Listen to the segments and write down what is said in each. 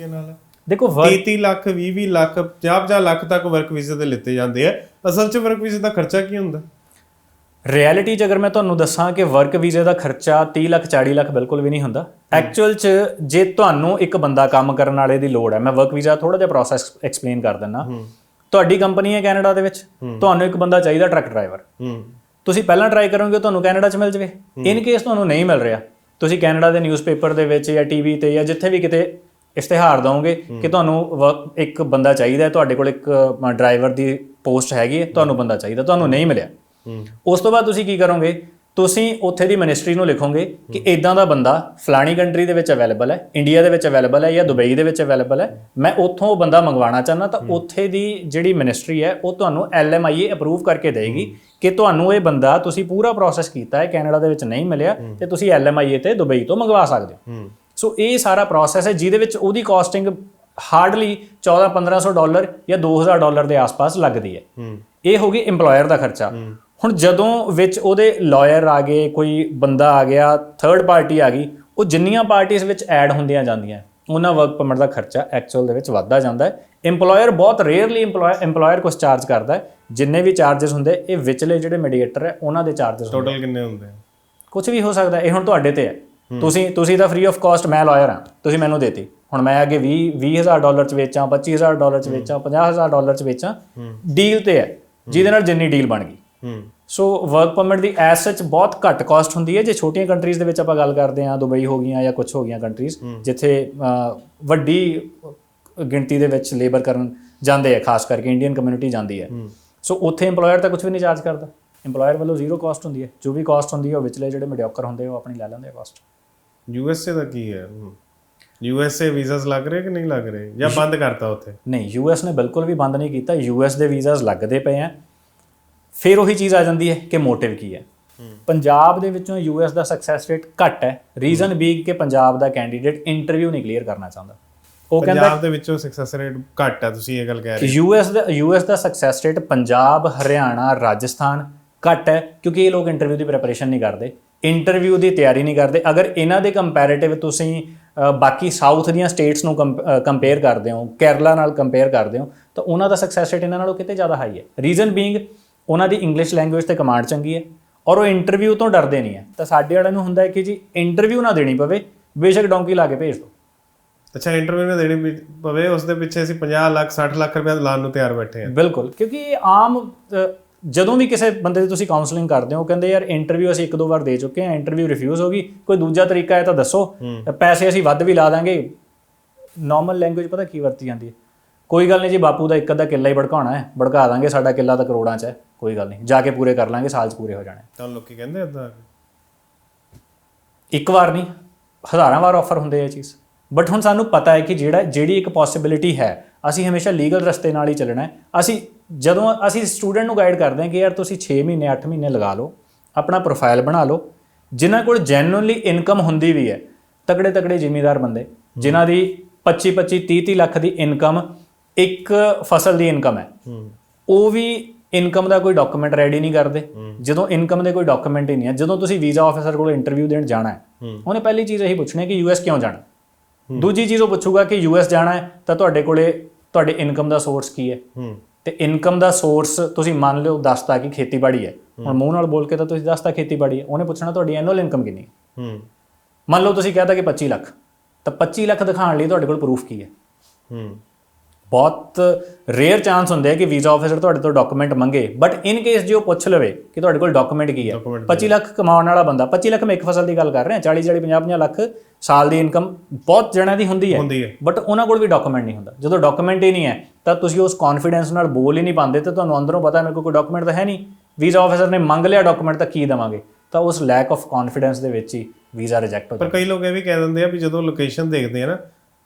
ਤਰੀਕੇ ਨਾਲ। ਦੇਖੋ ਵਰਕ 30 ਲੱਖ 20 20 ਲੱਖ 50 50 ਲੱਖ ਤੱਕ ਵਰਕ ਵੀਜ਼ੇ ਤੇ ਲਿੱਤੇ ਜਾਂਦੇ ਆ। ਅਸਲ 'ਚ ਵਰਕ ਵੀਜ਼ੇ ਦਾ ਖਰਚਾ ਕੀ ਹੁੰਦਾ? ਰਿਐਲਿਟੀ 'ਚ ਅਗਰ ਮੈਂ ਤੁਹਾਨੂੰ ਦੱਸਾਂ ਕਿ ਵਰਕ ਵੀਜ਼ੇ ਦਾ ਖਰਚਾ 30 ਲੱਖ 40 ਲੱਖ ਬਿਲਕੁਲ ਵੀ ਨਹੀਂ ਹੁੰਦਾ। ਐਕਚੁਅਲ 'ਚ ਜੇ ਤੁਹਾਨੂੰ ਇੱਕ ਬੰਦਾ ਕੰਮ ਕਰਨ ਵਾਲੇ ਦੀ ਲੋੜ ਹੈ ਮੈਂ ਵਰਕ ਵੀਜ਼ਾ ਥੋੜਾ ਜਿਹਾ ਪ੍ਰੋਸੈਸ ਐਕਸਪਲੇਨ ਕਰ ਦਿੰਦਾ। ਤੁਹਾਡੀ ਕੰਪਨੀ ਹੈ ਕੈਨੇਡਾ ਦੇ ਵਿੱਚ। ਤੁਹਾਨੂੰ ਇੱਕ ਬੰਦਾ ਚਾਹੀਦਾ ਟਰੱਕ ਡਰਾਈਵਰ। ਤੁਸੀਂ ਪਹਿਲਾਂ ਟਰਾਈ ਕਰੋਗੇ ਤੁਹਾਨੂੰ ਕੈਨੇਡਾ 'ਚ ਮਿਲ ਜਵੇ। ਇਨ ਕੇਸ ਤੁਹਾਨੂੰ ਨਹੀਂ ਮਿਲ ਰਿਹਾ ਤੁਸੀਂ ਕੈਨੇਡਾ ਦੇ ਨਿਊਜ਼ਪੇਪਰ ਦੇ ਵਿੱਚ ਜਾਂ ਟੀਵੀ ਤੇ ਜਾਂ ਜਿੱਥੇ ਵੀ ਕਿਤੇ ਇਸ਼ਤਿਹਾਰ ਦਵੋਗੇ ਕਿ ਤੁਹਾਨੂੰ ਇੱਕ ਬੰਦਾ ਚਾਹੀਦਾ ਹੈ ਤੁਹਾਡੇ ਕੋਲ ਇੱਕ ਡਰਾਈਵਰ ਦੀ ਪੋਸਟ ਹੈਗੀ ਹੈ ਤੁਹਾਨੂੰ ਬੰਦਾ ਚਾਹੀਦਾ ਤੁਹਾਨੂੰ ਨਹੀਂ ਮਿਲਿਆ। ਉਸ ਤੋਂ ਬਾਅਦ ਤੁਸੀਂ ਕੀ ਕਰੋਗੇ? ਤੁਸੀਂ ਉੱਥੇ ਦੀ ਮਿਨਿਸਟਰੀ ਨੂੰ ਲਿਖੋਗੇ ਕਿ ਇਦਾਂ ਦਾ ਬੰਦਾ ਫਲਾਣੀ ਕੰਟਰੀ ਦੇ ਵਿੱਚ ਅਵੇਲੇਬਲ ਹੈ ਇੰਡੀਆ ਦੇ ਵਿੱਚ ਅਵੇਲੇਬਲ ਹੈ ਜਾਂ ਦੁਬਈ ਦੇ ਵਿੱਚ ਅਵੇਲੇਬਲ ਹੈ। ਮੈਂ ਉੱਥੋਂ ਉਹ ਬੰਦਾ ਮੰਗਵਾਉਣਾ ਚਾਹੁੰਦਾ ਤਾਂ ਉੱਥੇ ਦੀ ਜਿਹੜੀ ਮਿਨਿਸਟਰੀ ਹੈ ਉਹ ਤੁਹਾਨੂੰ ਐਲਐਮਆਈਏ ਅਪਰੂਵ ਕਰਕੇ ਦੇਗੀ ਕਿ ਤੁਹਾਨੂੰ ਇਹ ਬੰਦਾ ਤੁਸੀਂ ਪੂਰਾ ਪ੍ਰੋਸੈਸ ਕੀਤਾ ਹੈ ਕੈਨੇਡਾ ਦੇ ਵਿੱਚ ਨਹੀਂ ਮਿਲਿਆ ਤੇ ਤੁਸੀਂ ਐਲਐਮਆਈਏ ਤੇ ਦੁਬਈ ਤੋਂ ਮੰਗਵਾ ਸਕਦੇ ਹੂੰ। ਸੋ ਇਹ ਸਾਰਾ ਪ੍ਰੋਸੈਸ ਹੈ ਜਿਹਦੇ ਵਿੱਚ ਉਹਦੀ ਕਾਸਟਿੰਗ ਹਾਰਡਲੀ 14-1500 ਡਾਲਰ ਜਾਂ 2000 ਡਾਲਰ ਦੇ ਆਸ-ਪਾਸ ਲੱਗਦੀ ਹੈ। ਇਹ ਹੋ ਗਈ EMPLOYER ਦਾ ਖਰਚਾ। ਹੁਣ ਜਦੋਂ ਵਿੱਚ ਉਹਦੇ ਲਾਇਰ ਆ ਗਏ ਕੋਈ ਬੰਦਾ ਆ ਗਿਆ ਥਰਡ ਪਾਰਟੀ ਆ ਗਈ ਉਹ ਜਿੰਨੀਆਂ ਪਾਰਟੀਆਂ ਵਿੱਚ ਐਡ ਹੁੰਦੀਆਂ ਜਾਂਦੀਆਂ ਉਹਨਾਂ ਵਰਕ ਪਰਮਿਟ ਦਾ ਖਰਚਾ ਐਕਚੁਅਲ ਦੇ ਵਿੱਚ ਵੱਧਦਾ ਜਾਂਦਾ ਹੈ। EMPLOYER ਬਹੁਤ ਰੇਅਰਲੀ EMPLOYER ਕੁਝ ਚਾਰਜ ਕਰਦਾ ਹੈ। ਜਿੰਨੇ ਵੀ ਚਾਰजेस ਹੁੰਦੇ ਇਹ ਵਿਚਲੇ ਜਿਹੜੇ ਮੀਡੀਏਟਰ ਹੈ ਉਹਨਾਂ ਦੇ ਚਾਰजेस ਟੋਟਲ ਕਿੰਨੇ ਹੁੰਦੇ ਕੁਝ ਵੀ ਹੋ ਸਕਦਾ ਇਹ ਹੁਣ ਤੁਹਾਡੇ ਤੇ ਹੈ। ਤੁਸੀਂ ਤੁਸੀਂ ਤਾਂ ਫ੍ਰੀ ਆਫ ਕਾਸਟ ਮੈਂ ਲਾਇਰ ਹਾਂ ਤੁਸੀਂ ਮੈਨੂੰ ਦੇਤੀ। ਹੁਣ ਮੈਂ ਅੱਗੇ 20 20000 ਡਾਲਰ ਚ ਵੇਚਾਂ 25000 ਡਾਲਰ ਚ ਵੇਚਾਂ 50000 ਡਾਲਰ ਚ ਵੇਚਾਂ ਡੀਲ ਤੇ ਹੈ ਜਿਹਦੇ ਨਾਲ ਜਿੰਨੀ ਡੀਲ ਬਣ ਗਈ। ਸੋ ਵਰਕ ਪਰਮਿਟ ਦੀ ਐਸ ਸੱਚ ਬਹੁਤ ਘੱਟ ਕਾਸਟ ਹੁੰਦੀ ਹੈ ਜੇ ਛੋਟੀਆਂ ਕੰਟਰੀਜ਼ ਦੇ ਵਿੱਚ ਆਪਾਂ ਗੱਲ ਕਰਦੇ ਹਾਂ ਦੁਬਈ ਹੋ ਗਈਆਂ ਜਾਂ ਕੁਝ ਹੋ ਗਈਆਂ ਕੰਟਰੀਜ਼ ਜਿੱਥੇ ਵੱਡੀ ਗਿਣਤੀ ਦੇ ਵਿੱਚ ਲੇਬਰ ਕਰਨ ਜਾਂਦੇ ਆ ਖਾਸ ਕਰਕੇ ਇੰਡੀਅਨ ਕਮਿਊਨਿਟੀ ਜਾਂਦੀ ਹੈ। ਸੋ ਉੱਥੇ EMPLOYER ਤਾਂ ਕੁਝ ਵੀ ਨਹੀਂ ਚਾਰਜ ਕਰਦਾ। EMPLOYER ਵੱਲੋਂ ਜ਼ੀਰੋ ਕਾਸਟ ਹੁੰਦੀ ਹੈ ਜੋ ਵੀ ਕਾਸਟ ਹੁੰਦੀ ਹੈ ਉਹ ਵਿਚਲੇ ਜਿਹੜੇ ਮੀਡੀਓਕਰ ਹੁੰਦੇ ਉਹ ਆਪਣੀ ਲੈ ਲੈਂਦੇ ਆ ਕਾਸਟ ਯੂਐਸਏ ਦਾ ਕੀ ਹੈ? ਯੂਐਸਏ ਵੀਜ਼ਾਸ ਲੱਗ ਰਹੇ ਕਿ ਨਹੀਂ ਲੱਗ ਰਹੇ? ਜਾਂ ਬੰਦ ਕਰਤਾ ਉੱਥੇ? ਨਹੀਂ ਯੂਐਸ ਨੇ ਬਿਲਕੁਲ ਵੀ ਬੰਦ ਨਹੀਂ ਕੀਤਾ। ਯੂਐਸ ਦੇ ਵੀਜ਼ਾਸ ਲੱਗਦੇ ਪਏ ਆ। ਫਿਰ ਉਹੀ ਚੀਜ਼ ਆ ਜਾਂਦੀ ਹੈ ਕਿ ਮੋਟਿਵ ਕੀ ਹੈ। ਪੰਜਾਬ ਦੇ ਵਿੱਚੋਂ ਯੂਐਸ ਦਾ ਸਕਸੈਸ ਰੇਟ ਘੱਟ ਹੈ। ਰੀਜ਼ਨ ਬੀਗ ਕਿ ਪੰਜਾਬ ਦਾ ਕੈਂਡੀਡੇਟ ਇੰਟਰਵਿਊ ਨਹੀਂ ਕਲੀਅਰ ਕਰਨਾ ਚਾਹੁੰਦਾ। ਉਹ ਕਹਿੰਦਾ ਪੰਜਾਬ ਦੇ ਵਿੱਚੋਂ ਸਕਸੈਸ ਰੇਟ ਘੱਟ ਹੈ ਤੁਸੀਂ ਇਹ ਗੱਲ ਕਹਿ ਰਹੇ ਯੂਐਸ ਦਾ ਯੂਐਸ ਦਾ ਸਕਸੈਸ ਰੇਟ ਪੰਜਾਬ ਹਰਿਆਣਾ ਰਾਜਸਥਾਨ ਘੱਟ ਹੈ ਕਿਉਂਕਿ ਇਹ ਲੋਕ ਇੰਟਰਵਿਊ ਦੀ ਪ੍ਰੈਪਰੇਸ਼ਨ ਨਹੀਂ ਕਰਦੇ। ਇੰਟਰਵਿਊ ਦੀ ਤਿਆਰੀ ਨਹੀਂ ਕਰਦੇ। ਅਗਰ ਇਹਨਾਂ ਦੇ ਕੰਪੈਰੀਟਿਵ ਤੁਸੀਂ ਬਾਕੀ ਸਾਊਥ ਦੀਆਂ ਸਟੇਟਸ ਨੂੰ ਕੰਪੇਅਰ ਕਰਦੇ ਹੋ ਕੇਰਲਾ ਨਾਲ ਕੰਪੇਅਰ ਕਰਦੇ ਹੋ ਤਾਂ ਉਹਨਾਂ ਦਾ ਸਕਸੈਸ ਰੇਟ ਇਹਨਾਂ ਨਾਲੋਂ ਕਿਤੇ ਜ਼ਿਆਦਾ ਹਾਈ ਹੈ। ਰੀਜ਼ਨ ਬੀਇੰਗ ਉਹਨਾਂ ਦੀ ਇੰਗਲਿਸ਼ ਲੈਂਗੁਏਜ ਤੇ ਕਮਾਂਡ ਚੰਗੀ ਹੈ ਔਰ ਉਹ ਇੰਟਰਵਿਊ ਤੋਂ ਡਰਦੇ ਨਹੀਂ ਹੈ। ਤਾਂ ਸਾਡੇ ਵਾਲਿਆਂ ਨੂੰ ਹੁੰਦਾ ਹੈ ਕਿ ਜੀ ਇੰਟਰਵਿਊ ਨਾ ਦੇਣੀ ਪਵੇ ਬੇਸ਼ੱਕ ਡੌਂਕੀ ਲਾ ਕੇ ਭੇਜ ਦਿਓ ਅੱਛਾ ਇੰਟਰਵਿਊ ਨੇ ਦੇਣੀ ਪਵੇ ਉਸ ਦੇ ਪਿੱਛੇ ਅਸੀਂ 50 ਲੱਖ 60 ਲੱਖ ਰੁਪਏ ਲਾਉਣ ਨੂੰ ਤਿਆਰ ਬੈਠੇ ਆ ਬਿਲਕੁਲ ਕਿਉਂਕਿ ਇਹ ਆਮ ਜਦੋਂ ਵੀ ਕਿਸੇ ਬੰਦੇ ਦੀ ਤੁਸੀਂ ਕਾਉਂਸਲਿੰਗ ਕਰਦੇ ਹੋ ਕਹਿੰਦੇ ਯਾਰ ਇੰਟਰਵਿਊ ਅਸੀਂ ਇੱਕ ਦੋ ਵਾਰ ਦੇ ਚੁੱਕੇ ਹਾਂ ਇੰਟਰਵਿਊ ਰਿਫਿਊਜ਼ ਹੋ ਗਈ। ਕੋਈ ਦੂਜਾ ਤਰੀਕਾ ਹੈ ਤਾਂ ਦੱਸੋ। ਪੈਸੇ ਅਸੀਂ ਵੱਧ ਵੀ ਲਾ ਦਾਂਗੇ। ਨਾਰਮਲ ਲੈਂਗੁਏਜ ਪਤਾ ਕੀ ਵਰਤੀ ਜਾਂਦੀ ਹੈ? ਕੋਈ ਗੱਲ ਨਹੀਂ ਜੀ ਬਾਪੂ ਦਾ ਇੱਕ ਅੱਧਾ ਕਿੱਲਾ ਹੀ ਭੜਕਾਉਣਾ ਹੈ। ਭੜਕਾ ਦਾਂਗੇ ਸਾਡਾ ਕਿੱਲਾ ਤਾਂ ਕਰੋੜਾਂ 'ਚ ਹੈ। ਕੋਈ ਗੱਲ ਨਹੀਂ ਜਾ ਕੇ ਪੂਰੇ ਕਰ ਲਾਂਗੇ ਸਾਲ 'ਚ ਪੂਰੇ ਹੋ ਜਾਣੇ। ਤਾਂ ਲੋਕੀ ਕਹਿੰਦੇ ਏਦਾਂ ਇੱਕ ਵਾਰ ਨਹੀਂ ਹਜ਼ਾਰਾਂ ਵਾਰ ਆਫਰ ਹੁੰਦੇ ਆ ਇਹ ਚੀਜ਼। ਬਟ ਹੁਣ ਸਾਨੂੰ ਪਤਾ ਹੈ ਕਿ ਜਿਹੜਾ ਜਿਹੜੀ ਇੱਕ ਪੋਸਿਬਿਲਿਟੀ ਹੈ ਅਸੀਂ ਹਮੇਸ਼ਾ ਲੀਗਲ ਰਸਤੇ ਨਾਲ ਹੀ ਚੱਲਣਾ ਹੈ। ਅਸੀਂ ਜਦੋਂ ਅਸੀਂ ਸਟੂਡੈਂਟ ਨੂੰ ਗਾਈਡ ਕਰਦੇ ਹਾਂ ਕਿ ਯਾਰ ਤੁਸੀਂ 6 ਮਹੀਨੇ 8 ਮਹੀਨੇ ਲਗਾ ਲਓ ਆਪਣਾ ਪ੍ਰੋਫਾਈਲ ਬਣਾ ਲਓ ਜਿਨ੍ਹਾਂ ਕੋਲ ਜੈਨੂਇਨਲੀ ਇਨਕਮ ਹੁੰਦੀ ਵੀ ਹੈ ਤਕੜੇ ਤਕੜੇ ਜ਼ਿਮੀਦਾਰ ਬੰਦੇ ਜਿਨ੍ਹਾਂ ਦੀ 25 25 30 30 ਲੱਖ ਦੀ ਇਨਕਮ ਇੱਕ ਫਸਲ ਦੀ ਇਨਕਮ ਹੈ ਉਹ ਵੀ ਇਨਕਮ ਦਾ ਕੋਈ ਡਾਕੂਮੈਂਟ ਰੈਡੀ ਨਹੀਂ ਕਰਦੇ ਜਦੋਂ ਇਨਕਮ ਦੇ ਕੋਈ ਡਾਕੂਮੈਂਟ ਹੀ ਨਹੀਂ ਹੈ ਜਦੋਂ ਤੁਸੀਂ ਵੀਜ਼ਾ ਆਫੀਸਰ ਕੋਲ ਇੰਟਰਵਿਊ ਦੇਣ ਜਾਣਾ ਹੈ। ਉਹਨੇ ਪਹਿਲੀ ਚੀਜ਼ ਇਹੀ ਪੁੱਛਣੀ ਹੈ ਕਿ ਯੂਐਸ ਕਿਉਂ ਜਾਣਾ? ਦੂਜੀ ਚੀਜ਼ ਉਹ ਪੁੱਛੂਗਾ ਕਿ ਯੂਐਸ ਜਾਣਾ ਹੈ ਤਾਂ ਤੁਹਾਡੇ ਕੋਲੇ ਤੁਹਾਡੇ ਇਨਕਮ ਦਾ ਸੋਰਸ ਕੀ ਹੂੰ। ਤੇ ਇਨਕਮ ਦਾ ਸੋਰਸ ਤੁਸੀਂ ਮੰਨ ਲਿਓ ਦੱਸਤਾ ਕਿ ਖੇਤੀਬਾੜੀ ਹੈ। ਹੁਣ ਮੂੰਹ ਨਾਲ ਬੋਲ ਕੇ ਤਾਂ ਤੁਸੀਂ ਦੱਸਤਾ ਖੇਤੀਬਾੜੀ ਹੈ। ਉਹਨੇ ਪੁੱਛਣਾ ਤੁਹਾਡੀ ਐਨੂਅਲ ਇਨਕਮ ਕਿੰਨੀ ਹੈ। ਹੂੰ। ਮੰਨ ਲਓ ਤੁਸੀਂ ਕਹਤਾ ਕਿ 25 ਲੱਖ। ਤਾਂ 25 ਲੱਖ ਦਿਖਾਉਣ ਲਈ ਤੁਹਾਡੇ ਕੋਲ ਪ੍ਰੂਫ ਕੀ ਹੈ? ਹੂੰ। ਬਹੁਤ ਰੇਅਰ ਚਾਂਸ ਹੁੰਦੇ ਆ ਕਿ ਵੀਜ਼ਾ ਆਫੀਸਰ ਤੁਹਾਡੇ ਤੋਂ ਡਾਕੂਮੈਂਟ ਮੰਗੇ। ਬਟ ਇਨ ਕੇਸ ਜੇ ਉਹ ਪੁੱਛ ਲਵੇ ਕਿ ਤੁਹਾਡੇ ਕੋਲ ਡਾਕੂਮੈਂਟ ਕੀ ਹੈ Document 25 ਲੱਖ ਕਮਾਉਣ ਵਾਲਾ ਬੰਦਾ 25 ਲੱਖ ਮੈਂ ਇੱਕ ਫਸਲ ਦੀ ਗੱਲ ਕਰ ਰਿਹਾ 40 40 50 50 ਲੱਖ ਸਾਲ ਦੀ ਇਨਕਮ ਬਹੁਤ ਜਣਿਆਂ ਦੀ ਹੁੰਦੀ ਹੈ। ਬਟ ਉਹਨਾਂ ਕੋਲ ਵੀ ਡਾਕੂਮੈਂਟ ਨਹੀਂ ਹੁੰਦਾ। ਜਦੋਂ ਡਾਕੂਮੈਂਟ ਹੀ ਨਹੀਂ ਹੈ ਤਾਂ ਤੁਸੀਂ ਉਸ ਕੌਨਫੀਡੈਂਸ ਨਾਲ ਬੋਲ ਹੀ ਨਹੀਂ ਪਾਉਂਦੇ ਤੇ ਤੁਹਾਨੂੰ ਅੰਦਰੋਂ ਪਤਾ ਮੇਰੇ ਕੋਲ ਕੋਈ ਡਾਕੂਮੈਂਟ ਤਾਂ ਹੈ ਨਹੀਂ। ਵੀਜ਼ਾ ਆਫੀਸਰ ਨੇ ਮੰਗ ਲਿਆ ਡਾਕੂਮੈਂਟ ਤਾਂ ਕੀ ਦੇਵਾਂਗੇ? ਤਾਂ ਉਸ ਲੈਕ ਆਫ ਕੌਨਫੀਡੈਂਸ ਦੇ ਵਿੱਚ ਹੀ ਵੀਜ਼ਾ ਰਿਜੈਕਟ ਹੋ ਪਰ ਕਈ ਲੋਕ ਇਹ ਵੀ ਕਹਿ ਦਿੰਦੇ ਆ ਵੀ ਜਦੋਂ ਲੋਕੇਸ਼ਨ ਦੇਖਦੇ ਆ ਨਾ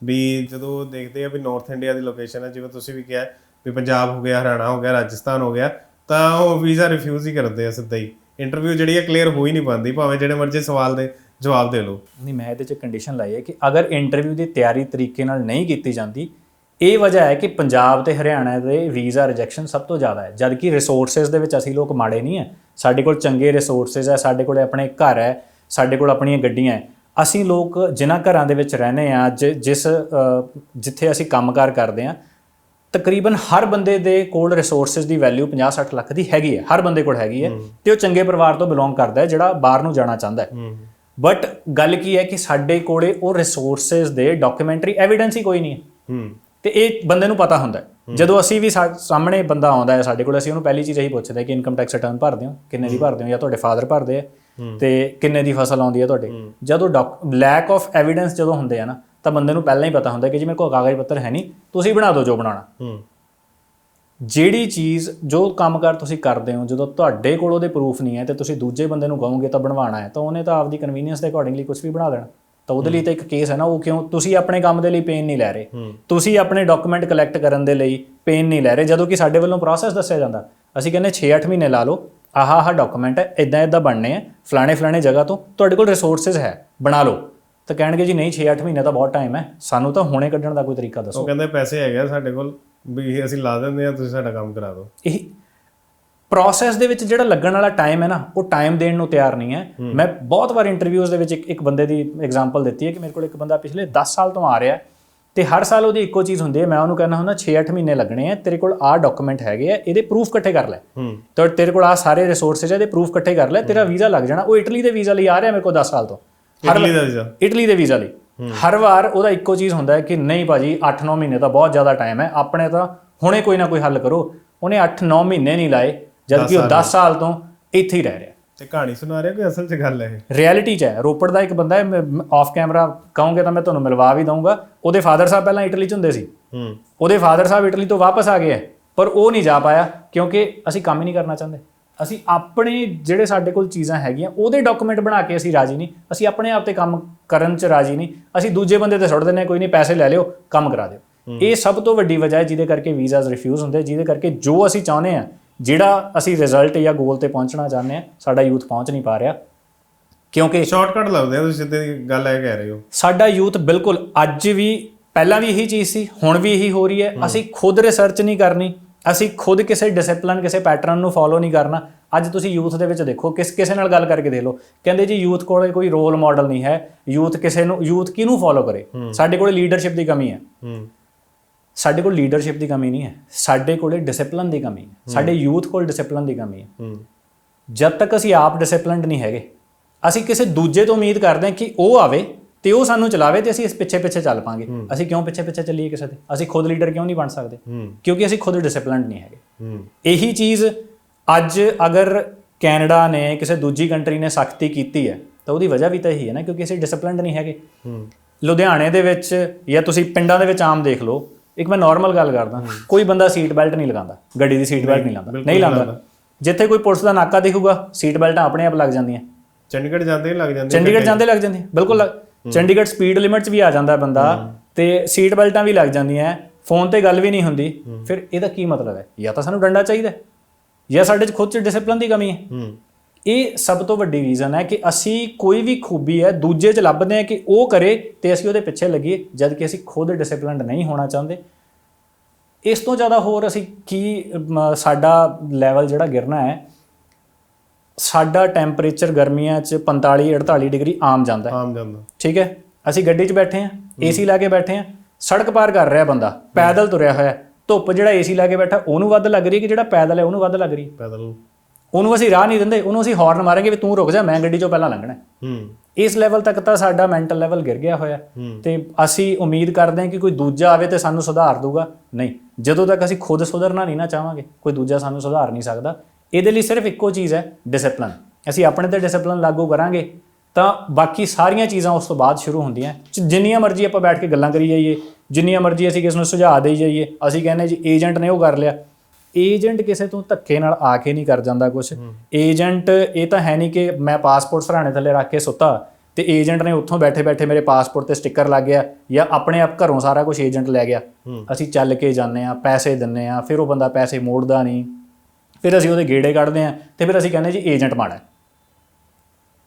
ਵੀ ਜਦੋਂ ਦੇਖਦੇ ਆ ਵੀ ਨਾਰਥ ਇੰਡੀਆ ਦੀ ਲੋਕੇਸ਼ਨ ਹੈ, ਜਿਵੇਂ ਤੁਸੀਂ ਵੀ ਕਿਹਾ ਵੀ ਪੰਜਾਬ ਹੋ ਗਿਆ, ਹਰਿਆਣਾ ਹੋ ਗਿਆ, ਰਾਜਸਥਾਨ ਹੋ ਗਿਆ, ਤਾਂ ਉਹ ਵੀਜ਼ਾ ਰਿਫਿਊਜ਼ ਹੀ ਕਰਦੇ ਆ ਸਿੱਧਾ ਹੀ। ਇੰਟਰਵਿਊ ਜਿਹੜੀ ਹੈ ਕਲੀਅਰ ਹੋ ਹੀ ਨਹੀਂ ਪਾਉਂਦੀ, ਭਾਵੇਂ ਜਿਹੜੇ ਮਰਜ਼ੀ ਸਵਾਲ ਦੇ ਜਵਾਬ ਦੇ ਲਓ। ਨਹੀਂ, ਮੈਂ ਇਹਦੇ 'ਚ ਕੰਡੀਸ਼ਨ ਲਾਈ ਹੈ ਕਿ ਅਗਰ ਇੰਟਰਵਿਊ ਦੀ ਤਿਆਰੀ ਤਰੀਕੇ ਨਾਲ ਨਹੀਂ ਕੀਤੀ ਜਾਂਦੀ, ਇਹ ਵਜ੍ਹਾ ਹੈ ਕਿ ਪੰਜਾਬ ਤੇ ਹਰਿਆਣਾ ਦੇ ਵੀਜ਼ਾ ਰਿਜੈਕਸ਼ਨ ਸਭ ਤੋਂ ਜ਼ਿਆਦਾ ਹੈ। ਜਦਕਿ ਰਿਸੋਰਸਸ ਦੇ ਵਿੱਚ ਅਸੀਂ ਲੋਕ ਮਾੜੇ ਨਹੀਂ ਹੈ। ਸਾਡੇ ਕੋਲ ਚੰਗੇ ਰਿਸੋਰਸਸ ਹੈ, ਸਾਡੇ ਕੋਲ ਆਪਣੇ ਘਰ ਹੈ, ਸਾਡੇ ਕੋਲ ਆਪਣੀਆਂ ਗੱਡੀਆਂ ਹੈ। ਅਸੀਂ ਲੋਕ ਜਿਨ੍ਹਾਂ ਘਰਾਂ ਦੇ ਵਿੱਚ ਰਹਨੇ ਆ ਜਿਸ ਜਿੱਥੇ ਅਸੀਂ ਕੰਮਕਾਰ ਕਰਦੇ ਆ ਤਕਰੀਬਨ ਹਰ ਬੰਦੇ ਦੇ ਕੋਲ ਰਿਸੋਰਸਸ ਦੀ ਵੈਲਿਊ 50-60 ਲੱਖ ਦੀ ਹੈਗੀ ਹੈ। ਹਰ ਬੰਦੇ ਕੋਲ ਹੈਗੀ ਹੈ ਤੇ ਉਹ ਚੰਗੇ ਪਰਿਵਾਰ ਤੋਂ ਬਿਲੋਂਗ ਕਰਦਾ ਹੈ ਜਿਹੜਾ ਬਾਹਰ ਨੂੰ ਜਾਣਾ ਚਾਹੁੰਦਾ ਹੈ। ਬਟ ਗੱਲ ਕੀ ਹੈ ਕਿ ਸਾਡੇ ਕੋਲੇ ਉਹ ਰਿਸੋਰਸਸ ਦੇ ਡਾਕੂਮੈਂਟਰੀ ਐਵੀਡੈਂਸ ਹੀ ਕੋਈ ਨਹੀਂ ਹੈ। ਤੇ ਇਹ ਬੰਦੇ ਨੂੰ ਪਤਾ ਹੁੰਦਾ ਹੈ। ਜਦੋਂ ਅਸੀਂ ਵੀ ਸਾਹਮਣੇ ਬੰਦਾ ਆਉਂਦਾ ਹੈ ਸਾਡੇ ਕੋਲ ਅਸੀਂ ਉਹਨੂੰ ਪਹਿਲੀ ਚੀਜ਼ ਇਹੀ ਪੁੱਛਦੇ ਕਿ ਇਨਕਮ ਟੈਕਸ ਰਿਟਰਨ ਭਰਦੇ ਹੋ ਕਿੰਨੇ ਦੀ ਭਰਦੇ ਹੋ ਜਾਂ ਤੁਹਾਡੇ ਫਾਦਰ ਭਰਦੇ ਆ। ਤੇ ਕਿੰਨੇ ਦੀ ਫਸਲ ਆਉਂਦੀ ਹੈ ਤੁਹਾਡੇ? ਜਦੋਂ ਲੈਕ ਆਫ ਐਵੀਡੈਂਸ ਜਦੋਂ ਹੁੰਦੇ ਆ ਨਾ ਤਾਂ ਬੰਦੇ ਨੂੰ ਪਹਿਲਾਂ ਹੀ ਪਤਾ ਹੁੰਦਾ ਕਿ ਜੀ ਮੇਰੇ ਕੋਲ ਕਾਗਜ਼ ਪੱਤਰ ਹੈ ਨਹੀਂ ਤੁਸੀਂ ਬਣਾ ਦਿਓ ਜੋ ਬਣਾਉਣਾ। ਜਿਹੜੀ ਚੀਜ਼ ਜੋ ਕੰਮਕਾਰ ਤੁਸੀਂ ਕਰਦੇ ਹੋ ਜਦੋਂ ਤੁਹਾਡੇ ਕੋਲ ਉਹਦੇ ਪ੍ਰੂਫ ਨਹੀਂ ਹੈ ਤੇ ਤੁਸੀਂ ਦੂਜੇ ਬੰਦੇ ਨੂੰ ਕਹੋਗੇ ਤਾਂ ਬਣਵਾਉਣਾ ਹੈ ਤਾਂ ਉਹਨੇ ਤਾਂ ਆਪਦੀ ਕਨਵੀਨੀਅੰਸ ਦੇ ਅਕੋਰਡਿੰਗਲੀ ਕੁਝ ਵੀ ਬਣਾ ਦੇਣਾ। ਤਾਂ ਉਹਦੇ ਲਈ ਤਾਂ ਇੱਕ ਕੇਸ ਹੈ ਨਾ ਉਹ ਕਿਉਂ? ਤੁਸੀਂ ਆਪਣੇ ਕੰਮ ਦੇ ਲਈ ਪੇਨ ਨਹੀਂ ਲੈ ਰਹੇ। ਤੁਸੀਂ ਆਪਣੇ ਡਾਕੂਮੈਂਟ ਕਲੈਕਟ ਕਰਨ ਦੇ ਲਈ ਪੇਨ ਨਹੀਂ ਲੈ ਰਹੇ ਜਦੋਂ ਕਿ ਸਾਡੇ ਵੱਲੋਂ ਪ੍ਰੋਸੈਸ ਦੱਸਿਆ ਜਾਂਦਾ। ਅਸੀਂ ਕਹਿੰਦੇ 6-8 ਮਹੀਨੇ ਲਾ ਲਓ ਆਹ ਆਹ ਡਾਕੂਮੈਂਟ ਹੈ ਇਦਾਂ ਇਦਾਂ ਬਣਨੇ ਆ ਫਲਾਣੇ ਫਲਾਣੇ ਜਗ੍ਹਾ ਤੋਂ ਤੁਹਾਡੇ ਕੋਲ ਰਿਸੋਰਸਸ ਹੈ ਬਣਾ ਲਓ। ਤਾਂ ਕਹਿਣਗੇ ਜੀ ਨਹੀਂ 6-8 ਮਹੀਨੇ ਤਾਂ ਬਹੁਤ ਟਾਈਮ ਹੈ ਸਾਨੂੰ ਤਾਂ ਹੁਣੇ ਕੱਢਣ ਦਾ ਕੋਈ ਤਰੀਕਾ ਦੱਸੋ। ਉਹ ਕਹਿੰਦੇ ਪੈਸੇ ਹੈਗੇ ਆ ਸਾਡੇ ਕੋਲ ਵੀ ਅਸੀਂ ਲਾ ਦਿੰਦੇ ਆ ਤੁਸੀਂ ਸਾਡਾ ਕੰਮ ਕਰਾ ਦਿਓ। ਇਹ ਪ੍ਰੋਸੈਸ ਦੇ ਵਿੱਚ ਜਿਹੜਾ ਲੱਗਣ ਵਾਲਾ ਟਾਈਮ ਹੈ ਨਾ ਉਹ ਟਾਈਮ ਦੇਣ ਨੂੰ ਤਿਆਰ ਨਹੀਂ ਹੈ। ਮੈਂ ਬਹੁਤ ਵਾਰ ਇੰਟਰਵਿਊਜ਼ ਦੇ ਵਿੱਚ ਇੱਕ ਇੱਕ ਬੰਦੇ ਦੀ ਐਗਜ਼ਾਮਪਲ ਦਿੱਤੀ ਹੈ ਕਿ ਮੇਰੇ ਕੋਲ ਇੱਕ ਬੰਦਾ ਪਿਛਲੇ 10 ਸਾਲ ਤੋਂ ਆ ਰਿਹਾ ਹੈ ਤੇ ਹਰ ਸਾਲ ਉਹਦੀ ਇੱਕੋ ਚੀਜ਼ ਹੁੰਦੀ ਹੈ ਮੈਂ ਉਹਨੂੰ ਕਹਿੰਦਾ ਹੁੰਦਾ 6-8 ਮਹੀਨੇ ਲੱਗਣੇ ਆ ਤੇਰੇ ਕੋਲ ਆਹ ਡਾਕੂਮੈਂਟ ਹੈਗੇ ਆ ਇਹਦੇ ਪ੍ਰੂਫ ਇਕੱਠੇ ਕਰ ਲੈ। ਹੂੰ। ਤਾਂ ਤੇਰੇ ਕੋਲ ਆ ਸਾਰੇ ਰਿਸੋਰਸਸ ਹੈ ਇਹਦੇ ਪ੍ਰੂਫ ਇਕੱਠੇ ਕਰ ਲੈ ਤੇਰਾ ਵੀਜ਼ਾ ਲੱਗ ਜਾਣਾ। ਉਹ ਇਟਲੀ ਦੇ ਵੀਜ਼ਾ ਲਈ ਆ ਰਿਹਾ ਮੇਰੇ ਕੋਲ 10 ਸਾਲ ਤੋਂ। ਇਟਲੀ ਦਾ ਵੀਜ਼ਾ? ਇਟਲੀ ਦੇ ਵੀਜ਼ਾ ਲਈ। ਹਰ ਵਾਰ ਉਹਦਾ ਇੱਕੋ ਚੀਜ਼ ਹੁੰਦਾ ਹੈ ਕਿ ਨਹੀਂ ਭਾਜੀ 8-9 ਮਹੀਨੇ ਤਾਂ ਬਹੁਤ ਜ਼ਿਆਦਾ ਟਾਈਮ ਹੈ ਆਪਣੇ ਤਾਂ ਹੁਣੇ ਕੋਈ ਨਾ ਕੋਈ ਹੱਲ ਕਰੋ। ਉਹਨੇ 8-9 ਮਹੀਨੇ ਨਹੀਂ ਲਾਏ ਜਦ ਕਿ ਉਹ 10 ਸਾਲ ਤੋਂ ਇੱਥੇ ਹੀ ਰਹਿ ਰਿਹਾ। ਤੇ ਕਹਾਣੀ ਸੁਣਾ ਰਿਹਾ ਕੋਈ ਅਸਲ 'ਚ ਗੱਲ ਹੈ ਇਹ? ਰਿਐਲਿਟੀ 'ਚ ਹੈ। ਰੋਪੜ ਦਾ ਇੱਕ ਬੰਦਾ ਹੈ ਆਫ ਕੈਮਰਾ ਕਹੋਗੇ ਤਾਂ ਮੈਂ ਤੁਹਾਨੂੰ ਮਿਲਵਾ ਵੀ ਦਊਂਗਾ। ਉਹਦੇ ਫਾਦਰ ਸਾਹਿਬ ਪਹਿਲਾਂ ਇਟਲੀ 'ਚ ਹੁੰਦੇ ਸੀ। ਹੂੰ। ਉਹਦੇ ਫਾਦਰ ਸਾਹਿਬ ਇਟਲੀ ਤੋਂ ਵਾਪਸ ਆ ਗਏ ਹੈ ਪਰ ਉਹ ਨਹੀਂ ਜਾ ਪਾਇਆ ਕਿਉਂਕਿ ਅਸੀਂ ਕੰਮ ਹੀ ਨਹੀਂ ਕਰਨਾ ਚਾਹੁੰਦੇ। ਅਸੀਂ ਆਪਣੇ ਜਿਹੜੇ ਸਾਡੇ ਕੋਲ ਚੀਜ਼ਾਂ ਹੈਗੀਆਂ ਉਹਦੇ ਡਾਕੂਮੈਂਟ ਬਣਾ ਕੇ ਅਸੀਂ ਰਾਜੀ ਨਹੀਂ। ਅਸੀਂ ਆਪਣੇ ਆਪ ਤੇ ਕੰਮ ਕਰਨ 'ਚ ਰਾਜੀ ਨਹੀਂ। ਅਸੀਂ ਦੂਜੇ ਬੰਦੇ ਤੇ ਸੁੱਟ ਦਿੰਦੇ ਹਾਂ, ਕੋਈ ਨਹੀਂ ਪੈਸੇ ਲੈ ਲਿਓ ਕੰਮ ਕਰਾ ਦਿਓ। ਇਹ ਸਭ ਤੋਂ ਵੱਡੀ ਵਜ੍ਹਾ ਹੈ ਜਿਹਦੇ ਕਰਕੇ ਵੀਜ਼ਾਸ ਰਿਫਿਊਜ਼ ਹੁੰਦੇ ਜਿਹਦੇ ਕਰਕੇ ਜੋ ਅਸੀਂ ਚਾਹੁੰਦੇ ਆ ਜਿਹੜਾ ਅਸੀਂ ਰਿਜ਼ਲਟ ਜਾਂ ਗੋਲ ਤੇ ਪਹੁੰਚਣਾ ਚਾਹੁੰਦੇ ਆ ਸਾਡਾ ਯੂਥ ਪਹੁੰਚ ਨਹੀਂ ਪਾ ਰਿਹਾ। ਕਿਉਂਕਿ ਸ਼ਾਰਟਕਟ ਲੱਭਦੇ ਆ ਤੁਸੀਂ ਸਿੱਧੇ ਗੱਲ ਇਹ ਕਹਿ ਰਹੇ ਹੋ। ਸਾਡਾ ਯੂਥ ਬਿਲਕੁਲ ਅੱਜ ਵੀ ਪਹਿਲਾਂ ਵੀ ਇਹੀ ਚੀਜ਼ ਸੀ ਹੁਣ ਵੀ ਇਹੀ ਹੋ ਰਹੀ ਹੈ। ਅਸੀਂ ਖੁਦ ਰਿਸਰਚ ਨਹੀਂ ਕਰਨੀ ਅਸੀਂ ਖੁਦ ਕਿਸੇ ਡਿਸਪਲਿਨ ਕਿਸੇ ਪੈਟਰਨ ਨੂੰ ਫੋਲੋ ਨਹੀਂ ਕਰਨਾ। ਅੱਜ ਤੁਸੀਂ ਯੂਥ ਦੇ ਵਿੱਚ ਦੇਖੋ ਕਿਸ ਕਿਸੇ ਨਾਲ ਗੱਲ ਕਰਕੇ ਦੇਖ ਲਓ। ਕਹਿੰਦੇ ਜੀ ਯੂਥ ਕੋਲ ਕੋਈ ਰੋਲ ਮਾਡਲ ਨਹੀਂ ਹੈ। ਯੂਥ ਕਿਸੇ ਨੂੰ ਯੂਥ ਕਿਹਨੂੰ ਫੋਲੋ ਕਰੇ? ਸਾਡੇ ਕੋਲ ਲੀਡਰਸ਼ਿਪ ਦੀ ਕਮੀ ਹੈ। ਹੂੰ। ਸਾਡੇ ਕੋਲ ਲੀਡਰਸ਼ਿਪ ਦੀ ਕਮੀ ਨਹੀਂ ਹੈ ਸਾਡੇ ਕੋਲੇ ਡਿਸਪਲਿਨ ਦੀ ਕਮੀ ਹੈ ਸਾਡੇ ਯੂਥ ਕੋਲ ਡਿਸਪਲਿਨ ਦੀ ਕਮੀ ਹੈ। ਜਦ ਤੱਕ ਅਸੀਂ ਆਪ ਡਿਸਪਲਿਨਡ ਨਹੀਂ ਹੈਗੇ ਅਸੀਂ ਕਿਸੇ ਦੂਜੇ ਤੋਂ ਉਮੀਦ ਕਰਦੇ ਹਾਂ ਕਿ ਉਹ ਆਵੇ ਤੇ ਉਹ ਸਾਨੂੰ ਚਲਾਵੇ ਤੇ ਅਸੀਂ ਇਸ ਪਿੱਛੇ ਪਿੱਛੇ ਚੱਲ ਪਾਂਗੇ। ਅਸੀਂ ਕਿਉਂ ਪਿੱਛੇ ਪਿੱਛੇ ਚੱਲੀਏ ਕਿਸੇ ਦੇ ਅਸੀਂ ਖੁਦ ਲੀਡਰ ਕਿਉਂ ਨਹੀਂ ਬਣ ਸਕਦੇ? ਕਿਉਂਕਿ ਅਸੀਂ ਖੁਦ ਡਿਸਪਲਿਨਡ ਨਹੀਂ ਹੈਗੇ। ਇਹੀ ਚੀਜ਼ ਅੱਜ ਅਗਰ ਕੈਨੇਡਾ ਨੇ ਕਿਸੇ ਦੂਜੀ ਕੰਟਰੀ ਨੇ ਸਖਤੀ ਕੀਤੀ ਹੈ ਤਾਂ ਉਹਦੀ ਵਜ੍ਹਾ ਵੀ ਤਾਂ ਇਹੀ ਹੈ ਨਾ ਕਿਉਂਕਿ ਅਸੀਂ ਡਿਸਪਲਿਨਡ ਨਹੀਂ ਹੈਗੇ। ਲੁਧਿਆਣੇ ਦੇ ਵਿੱਚ ਜਾਂ ਤੁਸੀਂ ਪਿੰਡਾਂ ਦੇ ਵਿੱਚ ਆਮ ਦੇਖ ਲਓ ਇੱਕ ਮੈਂ ਨਾਰਮਲ ਗੱਲ ਕਰਦਾ ਕੋਈ ਬੰਦਾ ਸੀਟ ਬੈਲਟ ਨਹੀਂ ਲਗਾਉਂਦਾ ਗੱਡੀ ਦੀ ਸੀਟ ਬੈਲਟ ਨਹੀਂ ਲਾਉਂਦਾ ਨਹੀਂ ਲਾਉਂਦਾ ਜਿੱਥੇ ਕੋਈ ਪੁਲਿਸ ਦਾ ਨਾਕਾ ਦਿਖੂਗਾ ਸੀਟ ਬੈਲਟਾਂ ਆਪਣੇ ਆਪ ਲੱਗ ਜਾਂਦੀਆਂ। ਚੰਡੀਗੜ੍ਹ ਜਾਂਦੇ ਹੀ ਲੱਗ ਜਾਂਦੇ ਚੰਡੀਗੜ੍ਹ ਜਾਂਦੇ ਲੱਗ ਜਾਂਦੀ ਬਿਲਕੁਲ ਚੰਡੀਗੜ੍ਹ ਸਪੀਡ ਲਿਮਿਟ 'ਚ ਵੀ ਆ ਜਾਂਦਾ ਬੰਦਾ ਤੇ ਸੀਟ ਬੈਲਟਾਂ ਵੀ ਲੱਗ ਜਾਂਦੀਆਂ ਫੋਨ ਤੇ ਗੱਲ ਵੀ ਨਹੀਂ ਹੁੰਦੀ। ਫਿਰ ਇਹਦਾ ਕੀ ਮਤਲਬ ਹੈ? ਜਾਂ ਤਾਂ ਸਾਨੂੰ ਡੰਡਾ ਚਾਹੀਦਾ ਜਾਂ ਸਾਡੇ 'ਚ ਖੁਦ 'ਚ ਡਿਸਪਲਿਨ ਦੀ ਕਮੀ ਹੂੰ। ਇਹ ਸਭ ਤੋਂ ਵੱਡੀ ਰੀਜ਼ਨ ਹੈ ਕਿ ਅਸੀਂ ਕੋਈ ਵੀ ਖੂਬੀ ਹੈ ਦੂਜੇ 'ਚ ਲੱਭਦੇ ਹਾਂ ਕਿ ਉਹ ਕਰੇ ਤੇ ਅਸੀਂ ਉਹਦੇ ਪਿੱਛੇ ਲੱਗੀਏ ਜਦ ਕਿ ਅਸੀਂ ਖੁਦ ਡਿਸਪਲਿਨਡ ਨਹੀਂ ਹੋਣਾ ਚਾਹੁੰਦੇ। ਇਸ ਤੋਂ ਜ਼ਿਆਦਾ ਹੋਰ ਅਸੀਂ ਕੀ ਸਾਡਾ ਲੈਵਲ ਜਿਹੜਾ ਗਿਰਨਾ ਹੈ ਸਾਡਾ ਟੈਂਪਰੇਚਰ ਗਰਮੀਆਂ 'ਚ 45 48 ਡਿਗਰੀ ਆਮ ਜਾਂਦਾ ਹੈ। ਆਮ ਜਾਂਦਾ। ਠੀਕ ਹੈ? ਅਸੀਂ ਗੱਡੀ 'ਚ ਬੈਠੇ ਹਾਂ ਏਸੀ ਲਾ ਕੇ ਬੈਠੇ ਹਾਂ ਸੜਕ ਪਾਰ ਕਰ ਰਿਹਾ ਬੰਦਾ ਪੈਦਲ ਤੁਰਿਆ ਹੋਇਆ। ਧੁੱਪ ਜਿਹੜਾ ਏਸੀ ਲਾ ਕੇ ਬੈਠਾ ਉਹਨੂੰ ਵੱਧ ਲੱਗ ਰਹੀ ਹੈ ਕਿ ਜਿਹੜਾ ਪੈਦਲ ਹੈ ਉਹਨੂੰ ਵੱਧ ਲੱਗ ਰਹੀ ਹੈ? ਪੈਦਲ। ਉਹਨੂੰ ਅਸੀਂ ਰਾਹ ਨਹੀਂ ਦਿੰਦੇ ਉਹਨੂੰ ਅਸੀਂ ਹਾਰਨ ਮਾਰਾਂਗੇ ਵੀ ਤੂੰ ਰੁਕ ਜਾ ਮੈਂ ਗੱਡੀ 'ਚੋਂ ਪਹਿਲਾਂ ਲੰਘਣਾ। ਹੈ। ਇਸ ਲੈਵਲ ਤੱਕ ਤਾਂ ਸਾਡਾ ਮੈਂਟਲ ਲੈਵਲ ਗਿਰ ਗਿਆ ਹੋਇਆ। ਤੇ ਅਸੀਂ ਉਮੀਦ ਕਰਦੇ ਹਾਂ ਕਿ ਕੋਈ ਦੂਜਾ ਆਵੇ ਤੇ ਸਾਨੂੰ ਸੁਧਾਰ ਦੂਗਾ ਨਹੀਂ ਜਦੋਂ ਤੱਕ ਅਸੀਂ ਖੁਦ ਸੁਧਰਨਾ ਨਹੀਂ ਨਾ ਚਾਹਾਂਗੇ ਕੋਈ ਦੂਜਾ ਸਾਨੂੰ ਸੁਧਾਰ ਨਹੀਂ ਸਕਦਾ। ਇਹਦੇ ਲਈ ਸਿਰਫ ਇੱਕੋ ਚੀਜ਼ ਹੈ ਡਿਸਪਲਿਨ ਅਸੀਂ ਆਪਣੇ ਤੇ ਡਿਸਪਲਿਨ ਲਾਗੂ ਕਰਾਂਗੇ ਤਾਂ ਬਾਕੀ ਸਾਰੀਆਂ ਚੀਜ਼ਾਂ ਉਸ ਤੋਂ ਬਾਅਦ ਸ਼ੁਰੂ ਹੁੰਦੀਆਂ। ਜਿੰਨੀਆਂ ਮਰਜ਼ੀ ਆਪਾਂ ਬੈਠ ਕੇ ਗੱਲਾਂ ਕਰੀ ਜਾਈਏ ਜਿੰਨੀਆਂ ਮਰਜ਼ੀ ਅਸੀਂ ਕਿਸ ਨੂੰ ਸੁਝਾਅ ਦੇਈ ਜਾਈਏ ਅਸੀਂ ਕਹਿੰਦੇ ਜੀ ਏਜੰਟ ਨੇ ਉਹ ਕਰ ਲਿਆ। ਏਜੰਟ ਕਿਸੇ ਤੋਂ ਧੱਕੇ ਨਾਲ ਆ ਕੇ ਨਹੀਂ ਕਰ ਜਾਂਦਾ ਕੁਝ ਏਜੰਟ ਇਹ ਤਾਂ ਹੈ ਨਹੀਂ ਕਿ ਮੈਂ ਪਾਸਪੋਰਟ ਸਰਾਣੇ ਥੱਲੇ ਰੱਖ ਕੇ ਸੁੱਤਾ ਤੇ ਏਜੰਟ ਨੇ ਉੱਥੋਂ ਬੈਠੇ ਬੈਠੇ ਮੇਰੇ ਪਾਸਪੋਰਟ ਤੇ ਸਟicker ਲੱਗ ਗਿਆ ਜਾਂ ਆਪਣੇ ਆਪ ਘਰੋਂ ਸਾਰਾ ਕੁਝ ਏਜੰਟ ਲੈ ਗਿਆ। ਅਸੀਂ ਚੱਲ ਕੇ ਜਾਂਦੇ ਆ ਪੈਸੇ ਦਿੰਨੇ ਆ ਫਿਰ ਉਹ ਬੰਦਾ ਪੈਸੇ ਮੋੜਦਾ ਨਹੀਂ। ਫਿਰ ਅਸੀਂ ਉਹਦੇ ਗੇੜੇ ਕੱਢਦੇ ਆ ਤੇ ਫਿਰ ਅਸੀਂ ਕਹਿੰਦੇ ਜੀ ਏਜੰਟ ਮਾੜਾ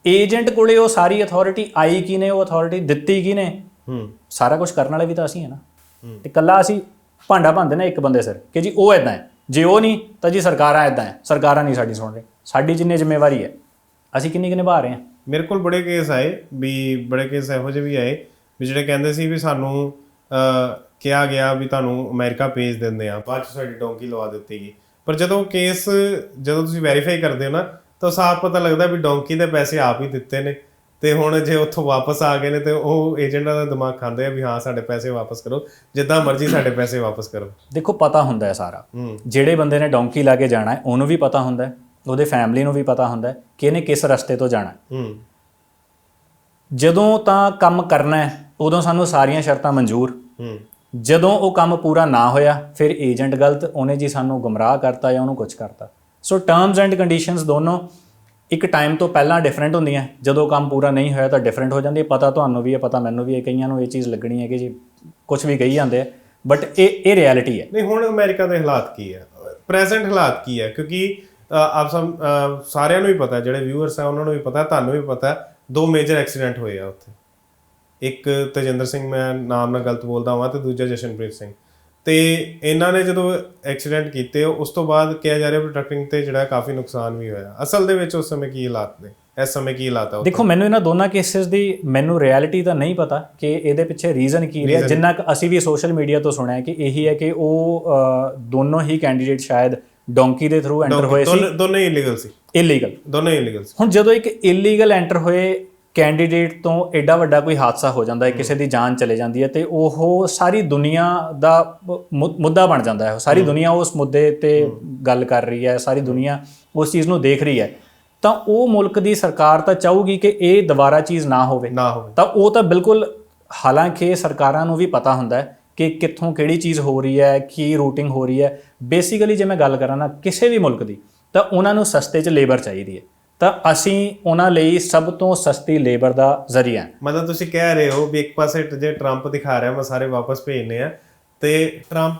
ਏਜੰਟ ਕੋਲੇ ਉਹ ਸਾਰੀ ਅਥਾਰਟੀ ਆਈ ਕੀ ਨੇ ਉਹ ਅਥਾਰਟੀ ਦਿੱਤੀ ਕੀ ਨੇ? ਹੂੰ। ਸਾਰਾ ਕੁਝ ਕਰਨ ਵਾਲੇ ਵੀ ਤਾਂ ਅਸੀਂ ਹੈ ਨਾ। ਤੇ ਕੱਲਾ ਅਸੀਂ ਭਾਂਡਾ ਭੰਦੇ ਨਾ ਇੱਕ ਬੰਦੇ ਸਿਰ ਕਿ ਜੀ ਉਹ ਐਦਾਂ ਹੈ। ਜੇ ਉਹ ਨਹੀਂ, ਤਾਂ ਜੀ ਸਰਕਾਰਾਂ ਐਦਾਂ ਹੈ, ਸਰਕਾਰਾਂ ਨਹੀਂ ਸਾਡੀ ਸੁਣ ਰਹੀ। ਸਾਡੀ ਜਿੰਨੀ ਜ਼ਿੰਮੇਵਾਰੀ ਹੈ, ਅਸੀਂ ਕਿੰਨੀ ਕੁ ਨਿਭਾ ਰਹੇ ਹਾਂ। ਮੇਰੇ ਕੋਲ ਬੜੇ ਕੇਸ ਆਏ, ਵੀ ਬੜੇ ਕੇਸ ਇਹੋ ਜਿਹੇ ਵੀ ਆਏ, ਵੀ ਜਿਹੜੇ ਕਹਿੰਦੇ ਸੀ ਵੀ ਸਾਨੂੰ ਕਿਹਾ ਗਿਆ ਵੀ ਤੁਹਾਨੂੰ ਅਮਰੀਕਾ ਭੇਜ ਦਿੰਦੇ ਆ ਬਾਅਦ ਚ ਸਾਡੀ ਡੋਂਕੀ ਲਵਾ ਦਿੱਤੀ ਗਈ। ਪਰ ਜਦੋਂ ਕੇਸ ਜਦੋਂ ਤੁਸੀਂ ਵੈਰੀਫਾਈ ਕਰਦੇ ਹੋ ਨਾ, ਤਾਂ ਸਾਫ਼ ਪਤਾ ਲੱਗਦਾ ਵੀ ਡੋਂਕੀ ਦੇ ਪੈਸੇ ਆਪ ਹੀ ਦਿੱਤੇ ਨੇ। ਤੇ ਹੁਣ ਜੇ ਉੱਥੋਂ ਵਾਪਸ ਆ ਗਏ ਨੇ ਤੇ ਉਹ ਏਜੰਟਾਂ ਦਾ ਦਿਮਾਗ ਖਾਂਦੇ ਆ ਵੀ ਹਾਂ ਸਾਡੇ ਪੈਸੇ ਵਾਪਸ ਕਰੋ। ਜਿੱਦਾਂ ਮਰਜ਼ੀ ਸਾਡੇ ਪੈਸੇ ਵਾਪਸ ਕਰੋ। ਦੇਖੋ ਪਤਾ ਹੁੰਦਾ ਹੈ ਸਾਰਾ। ਜਿਹੜੇ ਬੰਦੇ ਨੇ ਡੌਂਕੀ ਲਾ ਕੇ ਜਾਣਾ ਹੈ ਉਹਨੂੰ ਵੀ ਪਤਾ ਹੁੰਦਾ ਹੈ ਉਹਦੇ ਫੈਮਿਲੀ ਨੂੰ ਵੀ ਪਤਾ ਹੁੰਦਾ ਹੈ ਕਿ ਇਹਨੇ ਕਿਸ ਰਸਤੇ ਤੋਂ ਜਾਣਾ ਹੈ। ਜਦੋਂ ਤਾਂ ਕੰਮ ਕਰਨਾ ਹੈ ਉਦੋਂ ਸਾਨੂੰ ਸਾਰੀਆਂ ਸ਼ਰਤਾਂ ਮਨਜ਼ੂਰ। ਜਦੋਂ ਉਹ ਕੰਮ ਪੂਰਾ ਨਾ ਹੋਇਆ ਫਿਰ ਏਜੰਟ ਗਲਤ ਉਹਨੇ ਜੀ ਸਾਨੂੰ ਗੁੰਮਰਾਹ ਕਰਤਾ ਜਾਂ ਉਹਨੂੰ ਕੁਝ ਕਰਤਾ। ਸੋ ਟਰਮਸ ਐਂਡ ਕੰਡੀਸ਼ਨਸ ਦੋਨੋਂ ਇੱਕ ਟਾਈਮ ਤੋਂ ਪਹਿਲਾਂ ਡਿਫਰੈਂਟ ਹੁੰਦੀਆਂ। ਜਦੋਂ ਕੰਮ ਪੂਰਾ ਨਹੀਂ ਹੋਇਆ ਤਾਂ ਡਿਫਰੈਂਟ ਹੋ ਜਾਂਦੀ। ਹੈ ਪਤਾ ਤੁਹਾਨੂੰ ਵੀ ਹੈ, ਪਤਾ ਮੈਨੂੰ ਵੀ ਹੈ, ਕਈਆਂ ਨੂੰ ਇਹ ਚੀਜ਼ ਲੱਗਣੀ ਹੈ ਕਿ ਜੀ। ਕੁਝ ਵੀ ਕਹੀ ਜਾਂਦੇ ਆ। ਬਟ ਇਹ ਇਹ ਰਿਐਲਿਟੀ ਹੈ। ਨਹੀਂ, ਹੁਣ ਅਮਰੀਕਾ ਦੇ ਹਾਲਾਤ ਕੀ ਹੈ? ਪ੍ਰੈਜ਼ੈਂਟ ਹਾਲਾਤ ਕੀ ਹੈ? ਕਿਉਂਕਿ ਆਪ ਸਭ ਸਾਰਿਆਂ ਨੂੰ ਹੀ ਪਤਾ, ਜਿਹੜੇ ਵਿਊਅਰਸ ਆ ਉਹਨਾਂ ਨੂੰ ਵੀ ਪਤਾ, ਤੁਹਾਨੂੰ ਵੀ ਪਤਾ, ਦੋ ਮੇਜਰ ਐਕਸੀਡੈਂਟ ਹੋਏ ਆ ਉੱਥੇ। ਇੱਕ ਤੇਜਿੰਦਰ ਸਿੰਘ, ਮੈਂ ਨਾਮ ਨਾਲ ਗਲਤ ਬੋਲਦਾ ਹਾਂ ਤੇ ਦੂਜਾ ਜਸ਼ਨਪ੍ਰੀਤ ਸਿੰਘ। ਤੇ ਇਹਨਾਂ ਨੇ ਜਦੋਂ ਐਕਸੀਡੈਂਟ ਕੀਤੇ ਉਸ ਤੋਂ ਬਾਅਦ ਕਿਹਾ ਜਾ ਰਿਹਾ ਵੀ ਟਰੱਕਿੰਗ ਤੇ ਜਿਹੜਾ ਕਾਫੀ ਨੁਕਸਾਨ ਵੀ ਹੋਇਆ। ਅਸਲ ਦੇ ਵਿੱਚ ਉਸ ਸਮੇਂ ਕੀ ਹਾਲਾਤ ਨੇ? ਇਸ ਸਮੇਂ ਕੀ ਹਾਲਾਤ ਆ? ਦੇਖੋ ਮੈਨੂੰ ਇਹਨਾਂ ਦੋਨਾਂ ਕੇਸਿਸ ਦੀ ਮੈਨੂੰ ਰਿਐਲਿਟੀ ਤਾਂ ਨਹੀਂ ਪਤਾ ਕਿ ਇਹਦੇ ਪਿੱਛੇ ਰੀਜ਼ਨ ਕੀ ਰਿਹਾ। ਜਿੰਨਾ ਕੁ ਅਸੀਂ ਵੀ ਸੋਸ਼ਲ ਮੀਡੀਆ ਤੋਂ ਸੁਣਿਆ ਕਿ ਇਹੀ ਹੈ ਕਿ ਉਹ ਦੋਨੋਂ ਹੀ ਕੈਂਡੀਡੇਟ ਸ਼ਾਇਦ ਡੋਂਕੀ ਦੇ ਥਰੂ ਐਂਟਰ ਹੋਏ ਸੀ। ਦੋਨੇ ਦੋਨੇ ਇਲੀਗਲ ਸੀ। ਇਲੀਗਲ ਦੋਨੇ ਇਲੀਗਲ ਸੀ। ਹੁਣ ਜਦੋਂ ਇੱਕ ਇਲੀਗਲ ਐਂਟਰ ਹੋਏ ਕੈਂਡੀਡੇਟ ਤੋਂ ਐਡਾ ਵੱਡਾ ਕੋਈ ਹਾਦਸਾ ਹੋ ਜਾਂਦਾ ਹੈ ਕਿਸੇ ਦੀ ਜਾਨ ਚਲੇ ਜਾਂਦੀ ਹੈ ਤੇ ਉਹ ਸਾਰੀ ਦੁਨੀਆ ਦਾ ਮੁੱਦਾ ਬਣ ਜਾਂਦਾ ਹੈ। ਸਾਰੀ ਦੁਨੀਆ ਉਸ ਮੁੱਦੇ ਤੇ ਗੱਲ ਕਰ ਰਹੀ ਹੈ ਸਾਰੀ ਦੁਨੀਆ ਉਸ ਚੀਜ਼ ਨੂੰ ਦੇਖ ਰਹੀ ਹੈ। ਤਾਂ ਉਹ ਮੁਲਕ ਦੀ ਸਰਕਾਰ ਤਾਂ ਚਾਹੂਗੀ ਕਿ ਇਹ ਦੁਬਾਰਾ ਚੀਜ਼ ਨਾ ਹੋਵੇ। ਨਾ ਹੋਵੇ। ਤਾਂ ਉਹ ਤਾਂ ਬਿਲਕੁਲ ਹਾਲਾਂਕਿ ਸਰਕਾਰਾਂ ਨੂੰ ਵੀ ਪਤਾ ਹੁੰਦਾ ਹੈ ਕਿ ਕਿੱਥੋਂ ਕਿਹੜੀ ਚੀਜ਼ ਹੋ ਰਹੀ ਹੈ ਕੀ ਰੂਟਿੰਗ ਹੋ ਰਹੀ ਹੈ। ਬੇਸਿਕਲੀ ਜੇ ਮੈਂ ਗੱਲ ਕਰਾਂ ਨਾ ਕਿਸੇ ਵੀ ਮੁਲਕ ਦੀ ਤਾਂ ਉਹਨਾਂ ਨੂੰ ਸਸਤੇ 'ਚ ਲੇਬਰ ਚਾਹੀਦੀ ਹੈ। ਤਾਂ ਅਸੀਂ ਉਹਨਾਂ ਲਈ ਸਭ ਤੋਂ ਸਸਤੀ ਲੇਬਰ ਦਾ ਜ਼ਰੀਆ ਹਾਂ। ਮਤਲਬ ਤੁਸੀਂ ਕਹਿ ਰਹੇ ਹੋ ਵੀ ਇੱਕ ਪਾਸੇ ਜੇ ਟਰੰਪ ਦਿਖਾ ਰਿਹਾ, ਮੈਂ ਸਾਰੇ ਵਾਪਸ ਭੇਜਨੇ ਆ, ਤੇ ਟਰੰਪ